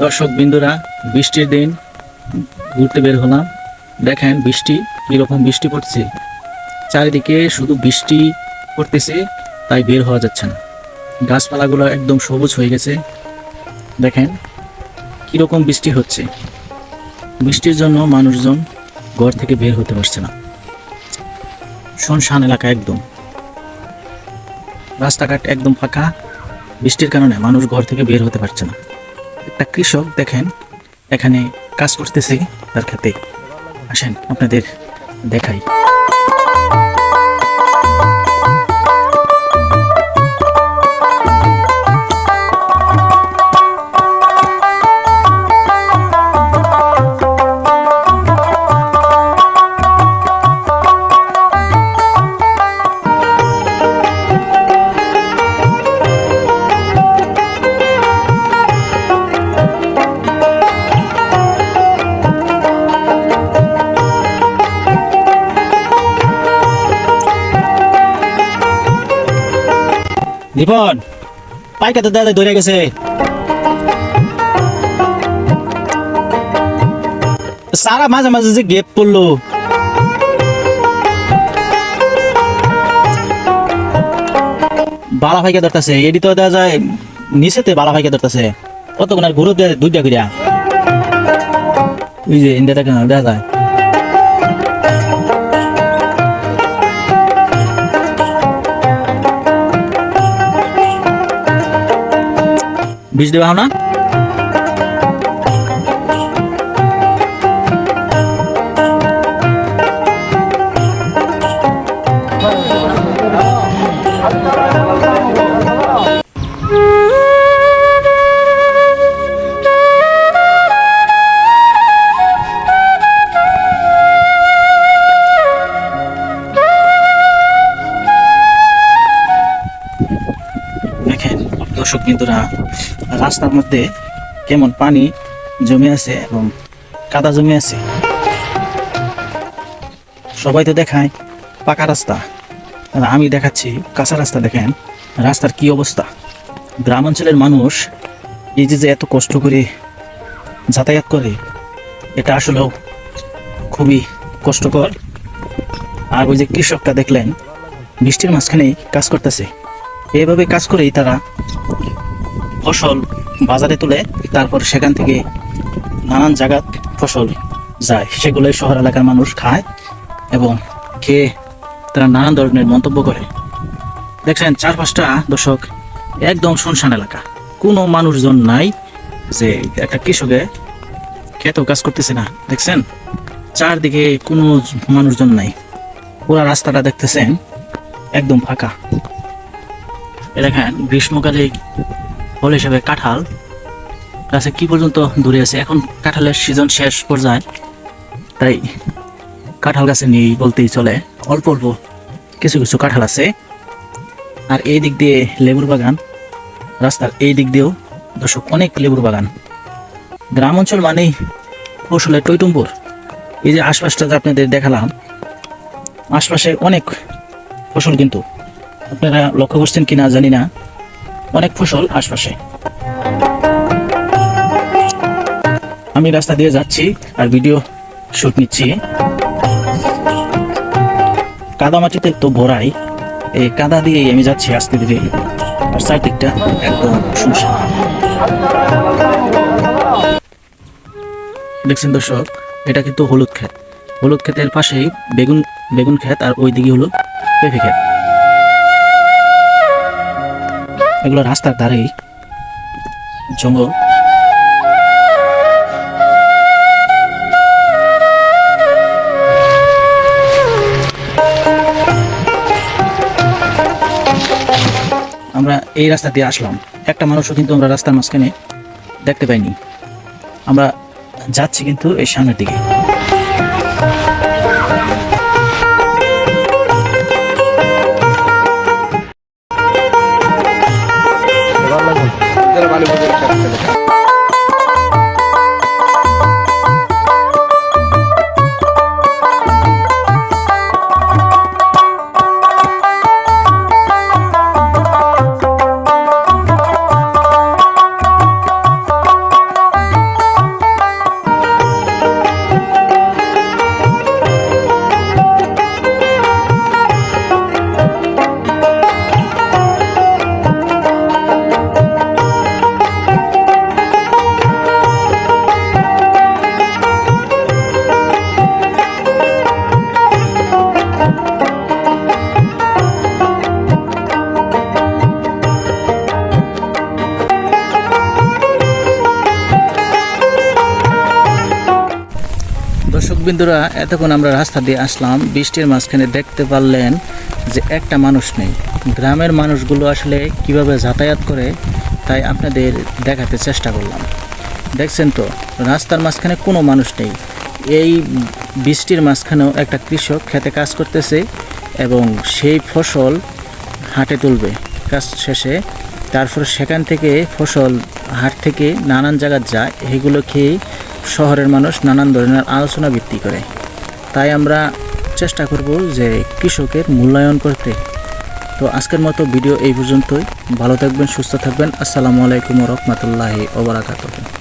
দর্শক বিন্দুরা বৃষ্টির দিন ঘুরতে বের হলাম। দেখেন বৃষ্টি, কীরকম বৃষ্টি পড়ছে। চারিদিকে শুধু বৃষ্টি পড়তেছে, তাই বের হওয়া যাচ্ছে না। গাছপালাগুলো একদম সবুজ হয়ে গেছে। দেখেন কীরকম বৃষ্টি হচ্ছে। বৃষ্টির জন্য মানুষজন ঘর থেকে বের হতে পারছে না। শুনশান এলাকা একদম। রাস্তাঘাট একদম ফাঁকা, বৃষ্টির কারণে মানুষ ঘর থেকে বের হতে পারছে না। একটা কৃষক দেখেন, এখানে কাজ করতেছে তার খেতে। আসেন, আপনাদের দেখাই। দীপন পাইকা তো দাদা ধরে গেছে। সারা মাঝে মাঝে যে গেপ পড়ল। বালা ভাইকে ধরতেছে, এডি তো দেওয়া যায় নিচেতে বালা ভাইকে ধরতেছে। কতক্ষণ আর ঘুরো দুইটা করিয়া ওই যে ইন্ডিয়াটা দেখা যায়। বিষ দেওয়া না দর্শক বিন্দুরা, রাস্তার মধ্যে কেমন পানি জমে আছে এবং কাদা জমে আছে? সবাই তো দেখায় পাকা রাস্তা। আর আমি দেখাচ্ছি কাঁচা রাস্তা, দেখেন রাস্তার কি অবস্থা। গ্রাম অঞ্চলের মানুষ এই যে যে এত কষ্ট করে যাতায়াত করে, এটা আসলেও খুবই কষ্টকর। আর ওই যে কৃষকটা দেখলেন, বৃষ্টির মাঝখানেই কাজ করতেছে। এইভাবে কাজ করেই তারা ফসল বাজারে তুলে তারপর সেখান থেকে নানান জায়গার ফসল যায়। সেগুলোই শহর এলাকার মানুষ খায় এবং খেয়ে তারা নানান ধরনের মন্তব্য করে। দেখছেন চার পাঁচটা দর্শক একদম শুনশান এলাকা। কোনো মানুষজন নাই যে একটা কৃষকে খেতেও কাজ করতেছে না। দেখছেন, চারদিকে কোনো মানুষজন নাই। পুরা রাস্তাটা দেখতেছেন একদম ফাঁকা। দেখেন, গ্রীষ্মকালে ফল হিসেবে কাঁঠাল। গাছে কি পর্যন্ত দূরে আছে? এখন কাঁঠালের সিজন শেষ পর্যায়ে। তাই কাঁঠাল গাছে নেই বলতেই চলে। অল্প অল্প কিছু কিছু কাঁঠাল আছে। আর এই দিক দিয়ে লেবুর বাগান, রাস্তার এই দিক দিয়েও দর্শক অনেক লেবুর বাগান। গ্রাম অঞ্চল মানেই ফসলের টৈটুম্বুর। এই যে আশপাশটা আপনাদের দেখালাম, আশপাশে অনেক ফসল কিন্তু আপনারা লক্ষ্য করছেন কিনা জানি না। অনেক ফসল আশপাশে। আমি রাস্তা দিয়ে যাচ্ছি আর ভিডিও শুট নিচ্ছি। কাদা মাটিতে তো ভরাই। এই কাদা দিয়েই আমি যাচ্ছি আস্তে ধীরে। আর চারদিকটা একদম শুনশান। দেখছেন দর্শক, এটা কিন্তু হলুদ ক্ষেত। হলুদ ক্ষেতের পাশেই বেগুন বেগুন ক্ষেত আর ওই দিকে হলো পেঁপে ক্ষেত। এগুলো রাস্তার ধারেই। জঙ্গল। আমরা এই রাস্তা দিয়ে আসলাম। একটা মানুষও কিন্তু আমরা রাস্তার মাঝখানে দেখতে পাইনি। আমরা যাচ্ছি কিন্তু এই সামনের দিকে। বিন্দুরা এতক্ষণ আমরা রাস্তা দিয়ে আসলাম, বৃষ্টির মাঝখানে দেখতে পারলেন যে একটা মানুষ নেই। গ্রামের মানুষগুলো আসলে কীভাবে যাতায়াত করে, তাই আপনাদের দেখাতে চেষ্টা করলাম। দেখছেন তো, রাস্তার মাঝখানে কোনো মানুষ নেই। এই বৃষ্টির মাঝখানেও একটা কৃষক খেতে কাজ করতেছে এবং সেই ফসল হাটে তুলবে। কাজ শেষে তারপর সেখান থেকে ফসল হাট থেকে নানান জায়গায় যায়, এগুলো খেয়ে শহরের মানুষ নানান ধরনের আলোচনা ভিত্তি করে। তাই আমরা চেষ্টা করব যে কৃষকের মূল্যায়ন করতে। তো আজকের মতো ভিডিও এই পর্যন্তই। ভালো থাকবেন, সুস্থ থাকবেন। আসসালামু আলাইকুম রহমতুল্লাহি ওবরাকাতুহ